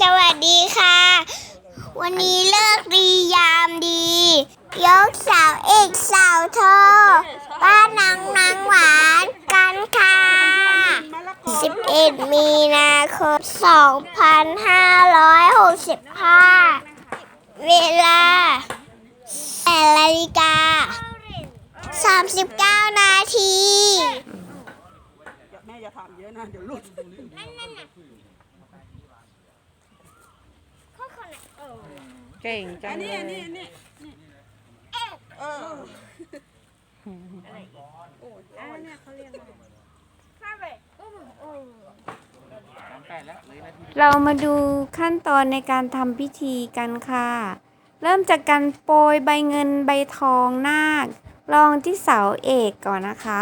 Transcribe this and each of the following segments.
สวัสดีค่ะ วันนี้เลิกดียามดี ยกสาวเอกสาวโทบ้านนางนางหวานกันค่ะ 11 มีนาคม 2565 เวลา8นาฬิกา 39 นาทีแม่อย่าถามเยอะนะ เดี๋ยวหลุด เก่งจัอังนนี้เลอันนี้ยอันนี้เออโอ้ยอันเนี้ยเขาเรียกอะไรเรามาดูขั้นตอนในการทำพิธีกันค่ะ เริ่มจากการโปรยใบเงินใบทองนาครองที่เสาเอกก่อนนะคะ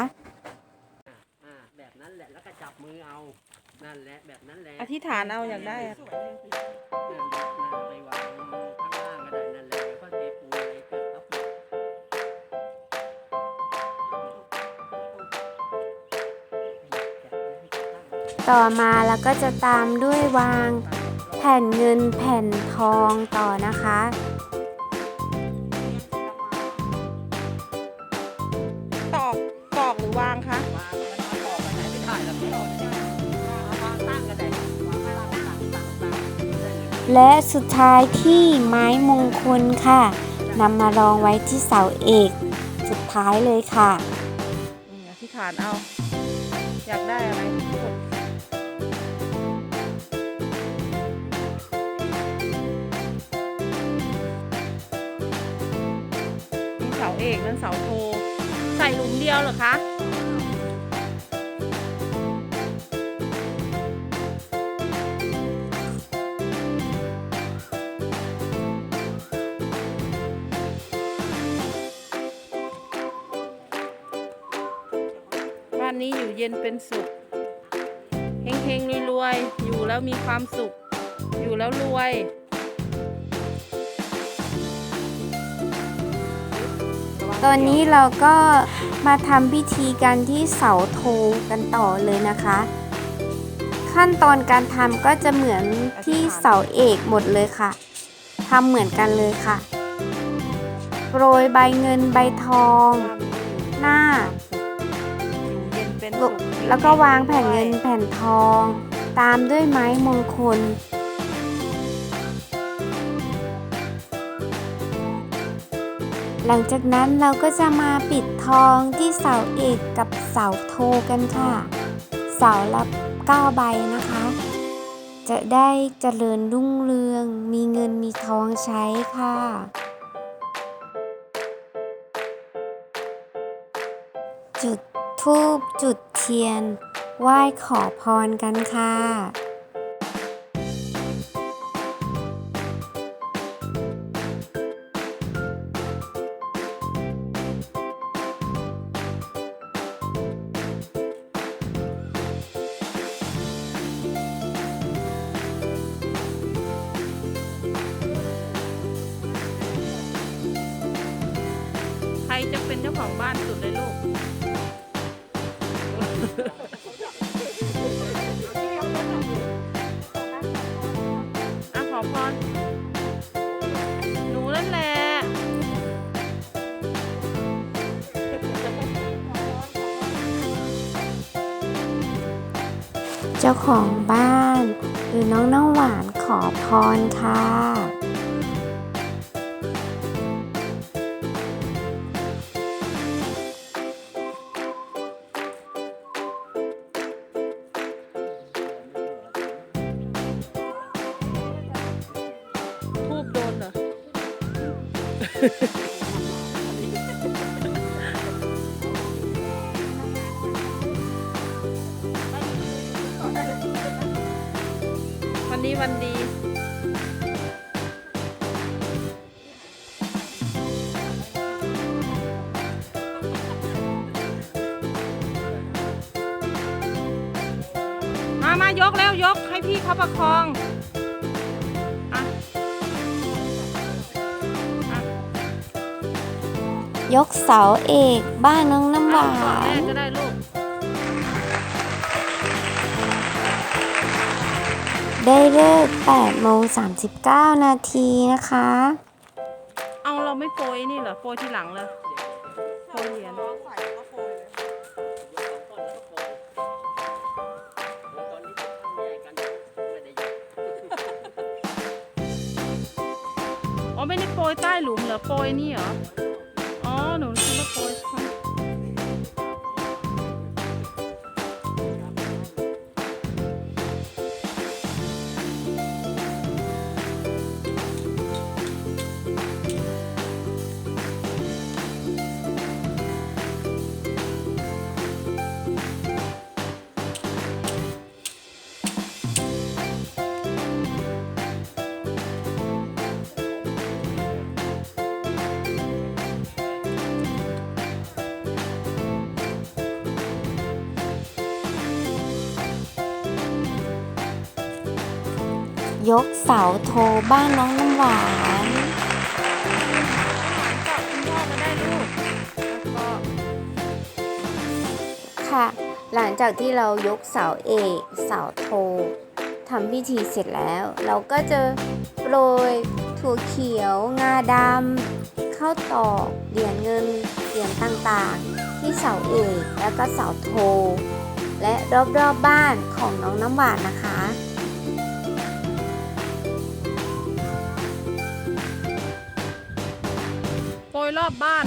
อ่าแบบนั้นแหละแล้วก็จับมือเอา นั่นแหละแบบนั้นแหละ อธิษฐานเอาอยากได้ ต่อมาเราก็จะตามด้วยวาง แผ่นเงินแผ่นทองต่อนะคะ ตอกตอกหรือวางคะวางมันมาบอกไปไหนไม่ได้หรอกไม่ออกจริงเอาวางตั้งก็ได้วางข้างล่างตั้งตั้งตั้งได้เลยและสุดท้ายที่ไม้มงคลค่ะนำมารองไว้ที่เสาเอก สุดท้ายเลยค่ะอธิษฐานเอา อยากได้อะไร เอกนั่นเสาโท ใส่หลุมเดียวเหรอคะบ้านนี้อยู่เย็นเป็นสุข เฮงๆรวยๆ อยู่แล้วมีความสุข อยู่แล้วรวย ตอนนี้เราก็มาทำพิธีกันที่เสาโทกันต่อเลยนะคะ ขั้นตอนการทำก็จะเหมือนที่เสาเอกหมดเลยค่ะทำเหมือนกันเลยค่ะโปรยใบเงินใบทอง หน้าอยู่เย็นเป็นสุขแล้วก็วางแผ่นเงินแผ่นทอง ตามด้วยไม้มงคล หลังจากนั้นเราก็จะมาปิดทองที่เสาเอกกับเสาโทกันค่ะ เสาละ9ใบนะคะ จะได้เจริญรุ่งเรือง มีเงินมีทองใช้ค่ะจุดธูปจุดเทียน ไหว้ขอพรกันค่ะ จะเป็นเจ้าของบ้านสุดเลยลูก อะขอพร หนูนั่นแหละเจ้าของบ้าน หรือน้องน้ำหวานขอพรค่ะ วันนี้วันดีมามายกแล้วยกให้พี่เขาประคอง ยกเสาเอกบ้านน้องน้ำหวาก่อน แม่ก็ได้ลูก ได้เลิก8โมง39 นาทีนะคะ เอาเราไม่โปรยนี่เหรอโปรยทีหลังเลยโปรยเหรียญใส่ก็โปรยเลยอ๋อไม่ได้โปรยใต้หลุมเหรอโปรยนี่เหรอ อ๋อหนู ยกเสาโทบ้านน้องน้ำหวานเกาะคุณพ่อก็ได้ลูกแล้วก็ค่ะ หลังจากที่เรายกเสาเอกเสาโททำพิธีเสร็จแล้ว เราก็จะโปรยถั่วเขียว งาดำข้าวตอกเหรียญเงินเหรียญต่างๆ ที่เสาเอกแล้วก็เสาโท และรอบๆบบ้านของน้องน้ำหวานนะคะ รอบบ้าน